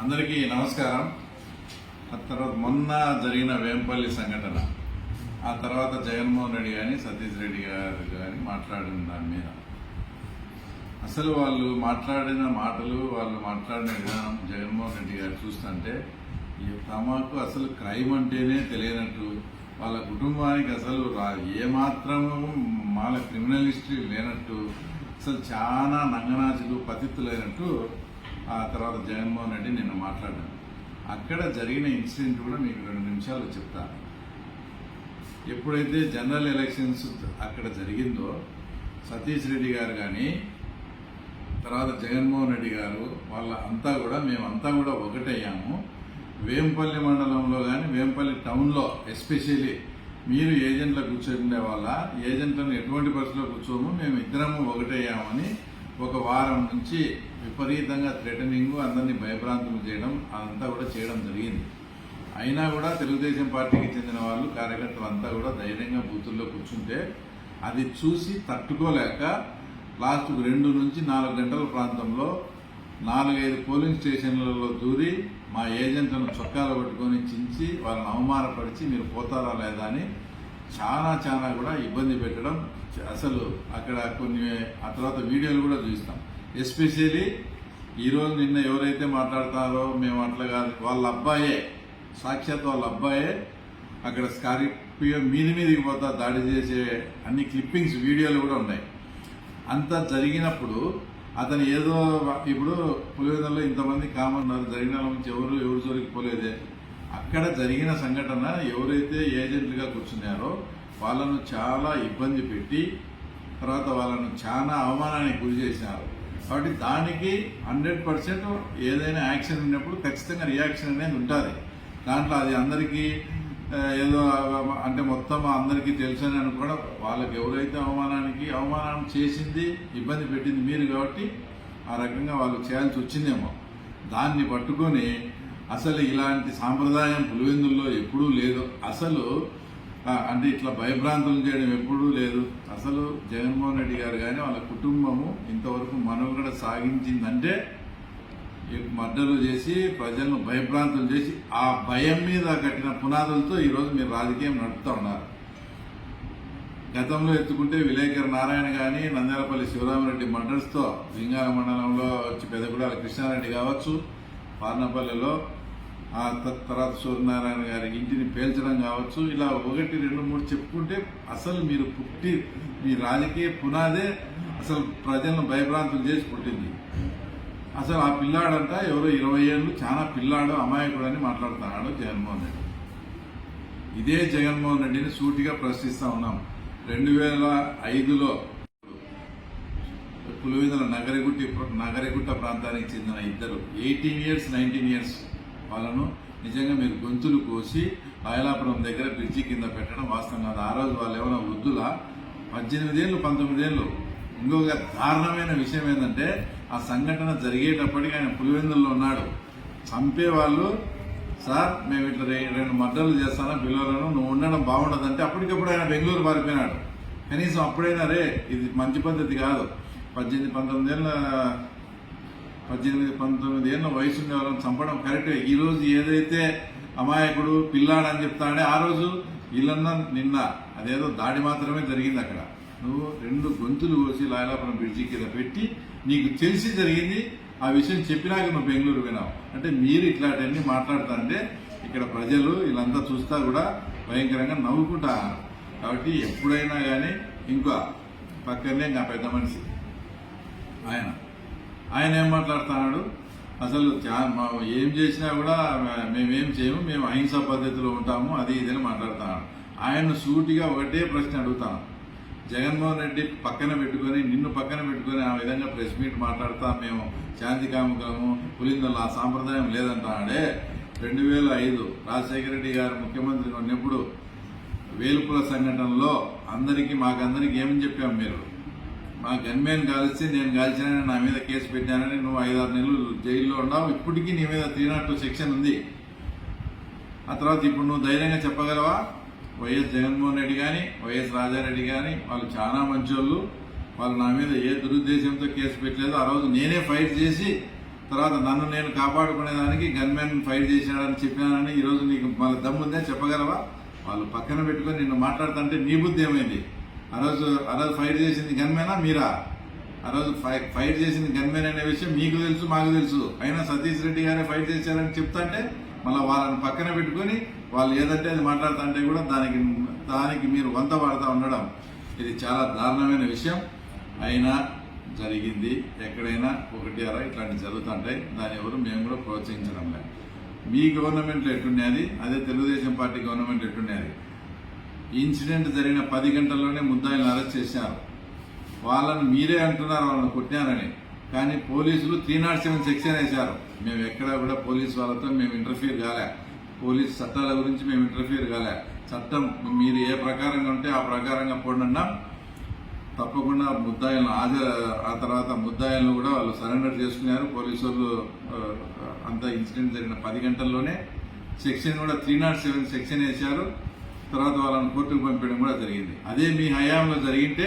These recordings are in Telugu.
అందరికీ నమస్కారం. ఆ తర్వాత మొన్న జరిగిన వేంపల్లి సంఘటన. ఆ తర్వాత జగన్మోహన్ రెడ్డి కానీ సతీష్ రెడ్డి గారు కానీ మాట్లాడిన దాని మీద. అసలు వాళ్ళు మాట్లాడిన మాటలు వాళ్ళు మాట్లాడిన విధానం జగన్మోహన్ రెడ్డి గారు చూస్తుంటే ఈ తమకు అసలు క్రైమ్ అంటేనే తెలియనట్టు వాళ్ళ కుటుంబానికి అసలు రా- ఏమాత్రము వాళ్ళ క్రిమినల్ హిస్టరీ లేనట్టు అసలు చాలా నంగనాచులు పతిత్తులైనట్టు ఆ తర్వాత జగన్మోహన్ రెడ్డి నిన్న మాట్లాడాను అక్కడ జరిగిన ఇన్సిడెంట్ కూడా మీకు రెండు నిమిషాలు చెప్తాను ఎప్పుడైతే జనరల్ ఎలక్షన్స్ అక్కడ జరిగిందో సతీష్ రెడ్డి గారు కానీ తర్వాత జగన్మోహన్ రెడ్డి గారు వాళ్ళ అంతా కూడా మేమంతా కూడా ఒకటయ్యాము. వేంపల్లి మండలంలో కానీ వేంపల్లి టౌన్లో ఎస్పెషల్లీ మీరు ఏజెంట్ల కూర్చుండే వాళ్ళ ఏజెంట్లను ఎటువంటి పరిస్థితిలో కూర్చోము మేము ఇద్దరము ఒకటయ్యామని ఒక వారం నుంచి విపరీతంగా థ్రెటనింగ్ అందరినీ భయభ్రాంతులు చేయడం అదంతా కూడా చేయడం జరిగింది. అయినా కూడా తెలుగుదేశం పార్టీకి చెందిన వాళ్ళు కార్యకర్తలు అంతా కూడా ధైర్యంగా బూతుల్లో కూర్చుంటే అది చూసి తట్టుకోలేక లాస్ట్ రెండు నుంచి నాలుగు గంటల ప్రాంతంలో నాలుగైదు పోలింగ్ స్టేషన్లలో దూరి మా ఏజెంట్లను చొక్కాలు పట్టుకొని చించి వాళ్ళని అవమానపరిచి మీరు పోతారా లేదా అని చాలా చాలా కూడా ఇబ్బంది పెట్టడం అసలు అక్కడ కొన్ని ఆ తర్వాత వీడియోలు కూడా చూస్తాం. ఎస్పెషలీ ఈరోజు నిన్న ఎవరైతే మాట్లాడతారో మేము అట్లా కాదు వాళ్ళ అబ్బాయే సాక్షాత్ వాళ్ళ అబ్బాయే అక్కడ స్కార్పియో మీది మీదికి పోతా దాడి చేసే అన్ని క్లిప్పింగ్స్ వీడియోలు కూడా ఉన్నాయి. అంత జరిగినప్పుడు అతను ఏదో ఇప్పుడు పులివెందులో ఇంతమంది కామన్ జరిగిన నుంచి ఎవరు ఎవరు జోలికి పోలేదే. అక్కడ జరిగిన సంఘటన ఎవరైతే ఏజెంట్లుగా కూర్చున్నారో వాళ్ళను చాలా ఇబ్బంది పెట్టి తర్వాత వాళ్ళను చాలా అవమానానికి గురి చేసినారు కాబట్టి దానికి హండ్రెడ్ పర్సెంట్ ఏదైనా యాక్షన్ ఉన్నప్పుడు ఖచ్చితంగా రియాక్షన్ అనేది ఉంటుంది. దాంట్లో అది అందరికీ ఏదో అంటే మొత్తం అందరికీ తెలుసు అని అనుకోవడం వాళ్ళకి ఎవరైతే అవమానానికి అవమానం చేసింది ఇబ్బంది పెట్టింది మీరు కాబట్టి ఆ రకంగా వాళ్ళు చేయాల్సి వచ్చిందేమో. దాన్ని పట్టుకొని అసలు ఇలాంటి సాంప్రదాయం పులివెందుల్లో ఎప్పుడూ లేదు. అసలు అంటే ఇట్లా భయభ్రాంతులు చేయడం ఎప్పుడూ లేదు. అసలు జగన్మోహన్ రెడ్డి గారు కానీ వాళ్ళ కుటుంబము ఇంతవరకు మనుగడ సాగించిందంటే మర్డర్లు చేసి ప్రజలను భయభ్రాంతులు చేసి ఆ భయం మీద కట్టిన పునాదులతో ఈరోజు మీరు రాజకీయం నడుపుతా ఉన్నారు. గతంలో ఎత్తుకుంటే విలేకర్ నారాయణ కానీ నంద్యాలపల్లి శివరామరెడ్డి మర్డర్స్తో లింగాల మండలంలో వచ్చి పెదగూడాల కృష్ణారెడ్డి కావచ్చు పార్నపల్లిలో ఆ త- తర్వాత సూర్యనారాయణ గారి ఇంటిని పేల్చడం కావచ్చు ఇలా ఒకటి రెండు మూడు చెప్పుకుంటే అసలు మీరు పుట్టి మీ రాజకీయ పునాదే అసలు ప్రజలను భయభ్రాంతులు చేసి పుట్టింది. అసలు ఆ పిల్లాడంట ఎవరో ఇరవై ఏళ్ళు చాలా పిల్లాడు అమాయకుడు అని మాట్లాడుతున్నాడు జగన్మోహన్ రెడ్డి. ఇదే జగన్మోహన్ రెడ్డిని సూటిగా ప్రశ్నిస్తా ఉన్నాం. రెండు వేల ఐదులో పులివెందుల నగరిగుట్టి నగరిగుట్ట ప్రాంతానికి చెందిన ఇద్దరు ఎయిటీన్ ఇయర్స్ నైన్టీన్ ఇయర్స్ వాళ్ళను నిజంగా మీరు గొంతులు కోసి లాయలాపురం దగ్గర బ్రిడ్జి కింద పెట్టడం వాస్తవం కాదు. ఆ రోజు వాళ్ళు ఏమైనా వృద్ధుల? పద్దెనిమిదేళ్ళు పంతొమ్మిదేళ్ళు. ఇంకొక దారుణమైన విషయం ఏంటంటే ఆ సంఘటన జరిగేటప్పటికి ఆయన పులివెందుల్లో ఉన్నాడు. చంపేవాళ్ళు సార్ మేము ఇట్లా రెండు మద్దలు చేస్తాను పిల్లలను నువ్వు ఉండడం బాగుండదంటే అప్పటికప్పుడు ఆయన బెంగళూరు పారిపోయినాడు. కనీసం అప్పుడైనా రే ఇది మంచి పద్ధతి కాదు. పద్దెనిమిది పంతొమ్మిది ఏళ్ళ పద్దెనిమిది పంతొమ్మిది ఏళ్ళ వయసు ఉండే వాళ్ళని చంపడం కరెక్టే ఈరోజు ఏదైతే అమాయకుడు పిల్లాడని చెప్తాడే ఆ రోజు వీళ్ళన్నా నిన్న అదేదో దాడి మాత్రమే జరిగింది అక్కడ. నువ్వు రెండు గొంతులు కోసి లాయలాపురం బ్రిడ్జి కింద పెట్టి నీకు తెలిసి జరిగింది ఆ విషయం చెప్పినాక నువ్వు బెంగళూరు వినావు అంటే మీరు ఇట్లాంటివన్నీ మాట్లాడుతుంటే ఇక్కడ ప్రజలు వీళ్ళంతా చూస్తా కూడా భయంకరంగా నవ్వుకుంటారు కాబట్టి ఎప్పుడైనా కానీ ఇంకా పక్కనే ఇంకా పెద్ద మనిషి. ఆయన. ఆయన ఏం మాట్లాడుతున్నాడు? అసలు ఏం చేసినా కూడా మేమేం చేయము మేము అహింస పద్ధతిలో ఉంటాము అది ఇది అని మాట్లాడుతున్నాడు. ఆయన సూటిగా ఒకటే ప్రశ్న అడుగుతాను. జగన్మోహన్ రెడ్డి పక్కన పెట్టుకొని నిన్ను పక్కన పెట్టుకొని ఆ విధంగా ప్రెస్ మీట్ మాట్లాడతా మేము శాంతి కాముకము పులిందలు ఆ సాంప్రదాయం లేదంటాడే. రెండు వేల ఐదు రాజశేఖర రెడ్డి గారు ముఖ్యమంత్రిగా ఉన్నప్పుడు వేలుపుల సంఘటనలో అందరికీ మాకందరికీ ఏమని చెప్పాం మీరు? మా గన్మెన్ కాల్చి నేను కాల్చానని నా మీద కేసు పెట్టానని నువ్వు ఐదారు నెలలు జైల్లో ఉన్నావు. ఇప్పటికీ నీ మీద త్రీ నాట్ టూ సెక్షన్ ఉంది. ఆ తర్వాత ఇప్పుడు నువ్వు ధైర్యంగా చెప్పగలవా? వైఎస్ జగన్మోహన్ రెడ్డి కానీ వైఎస్ రాజారెడ్డి కానీ వాళ్ళు చాలా మంచోళ్ళు. వాళ్ళు నా మీద ఏ దురుద్దేశంతో కేసు పెట్టలేదు. ఆ రోజు నేనే ఫైట్ చేసి తర్వాత నన్ను నేను కాపాడుకునేదానికి గన్మెన్ ఫైట్ చేశాడని చెప్పినానని ఈరోజు నీకు మళ్ళీ దమ్ముందే చెప్పగలవా? వాళ్ళు పక్కన పెట్టుకొని నిన్ను మాట్లాడుతుంటే నీ బుద్ధి ఏమైంది? ఆ రోజు ఆ రోజు ఫైట్ చేసింది గన్మేనా? మీరా? ఆ రోజు ఫై- ఫైట్ చేసింది గన్మేన్ అనే విషయం మీకు తెలుసు మాకు తెలుసు. అయినా సతీష్ రెడ్డి గారే ఫైట్ చేశారని చెప్తాంటే మళ్ళీ వాళ్ళని పక్కన పెట్టుకొని వాళ్ళు ఏదంటే అది మాట్లాడుతుంటే కూడా దానికి దానికి మీరు వంత పడతా ఉండడం ఇది చాలా దారుణమైన విషయం. అయినా జరిగింది ఎక్కడైనా ఒకటి అరా ఇట్లాంటి జరుగుతుంటాయి. దాని ఎవరు మేము కూడా ప్రోత్సహించడం లేదు. మీ గవర్నమెంట్లో ఎట్టున్నది అదే? తెలుగుదేశం పార్టీ గవర్నమెంట్ ఎట్టున్నది ఈ ఇన్సిడెంట్ జరిగిన పది గంటల్లోనే ముద్దాయిలను అరెస్ట్ చేశారు. వాళ్ళని మీరే అంటున్నారు వాళ్ళని కొట్టారని కానీ పోలీసులు త్రీ నాట్ సెవెన్ సెక్షన్ వేశారు మేము ఎక్కడా కూడా పోలీస్ వాళ్ళతో మేము ఇంటర్ఫియర్ కాలే. పోలీస్ చట్టాల గురించి మేము ఇంటర్ఫియర్ కాలే. చట్టం మీరు ఏ ప్రకారంగా ఉంటే ఆ ప్రకారంగా పోండన్నా తప్పకుండా ముద్దాయిలను హాజరు ఆ తర్వాత ముద్దాయిలను కూడా వాళ్ళు సరెండర్ చేసుకున్నారు. పోలీసు వాళ్ళు అంత ఇన్సిడెంట్ జరిగిన పది గంటల్లోనే సెక్షన్ కూడా త్రీ నాట్ సెవెన్ సెక్షన్ వేశారు తర్వాత వాళ్ళని కోర్టుకు పంపించడం కూడా జరిగింది. అదే మీ హయాంలో జరిగింటే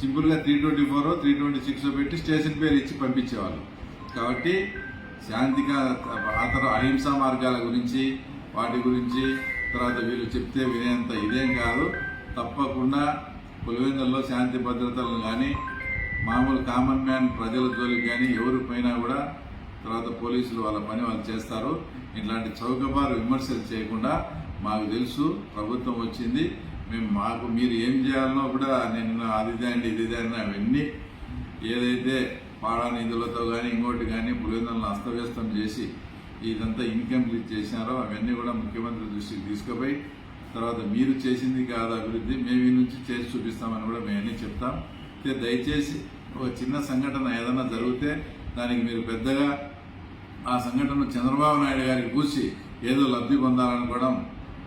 సింపుల్గా three twenty four three twenty six పెట్టి స్టేషన్ పేరు ఇచ్చి పంపించేవాళ్ళు. కాబట్టి శాంతిగా ఆ తర్వాత అహింసా మార్గాల గురించి వాటి గురించి తర్వాత వీళ్ళు చెప్తే వినేంత ఇదేం కాదు. తప్పకుండా పులివెందుల్లో శాంతి భద్రతలను కానీ మామూలు కామన్ మ్యాన్ ప్రజల జోలికి కానీ ఎవరి కూడా తర్వాత పోలీసులు వాళ్ళ పని వాళ్ళు చేస్తారు. ఇట్లాంటి చౌకబారు విమర్శలు చేయకుండా మాకు తెలుసు ప్రభుత్వం వచ్చింది. మేము మాకు మీరు ఏం చేయాలనో కూడా నేను అది అండి ఇది తేండి అవన్నీ ఏదైతే పాడా నిధులతో కానీ ఇంకోటి కానీ పులివెందులను అస్తవ్యస్తం చేసి ఇదంతా ఇన్కంప్లీట్ చేసినారో అవన్నీ కూడా ముఖ్యమంత్రి దృష్టికి తీసుకుపోయి తర్వాత మీరు చేసింది కాదు అభివృద్ధి మేము ఈ నుంచి చేసి చూపిస్తామని కూడా మేము అన్నీ చెప్తాం. అయితే దయచేసి ఒక చిన్న సంఘటన ఏదైనా జరిగితే దానికి మీరు పెద్దగా ఆ సంఘటన చంద్రబాబు నాయుడు గారికి కూర్చి ఏదో లబ్ధి పొందాలనుకోవడం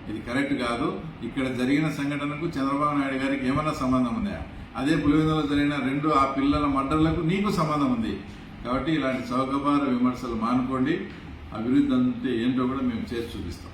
ఇది కరెక్ట్ కాదు. ఇక్కడ జరిగిన సంఘటనకు చంద్రబాబు నాయుడు గారికి ఏమైనా సంబంధం ఉందా? అదే పులివెందులో జరిగిన రెండు ఆ పిల్లల మర్డర్లకు నీకు సంబంధం ఉంది. కాబట్టి ఇలాంటి చౌకబార విమర్శలు మానుకోండి. అభివృద్ధి అంటే ఏంటో కూడా మేము చేసి చూపిస్తాం.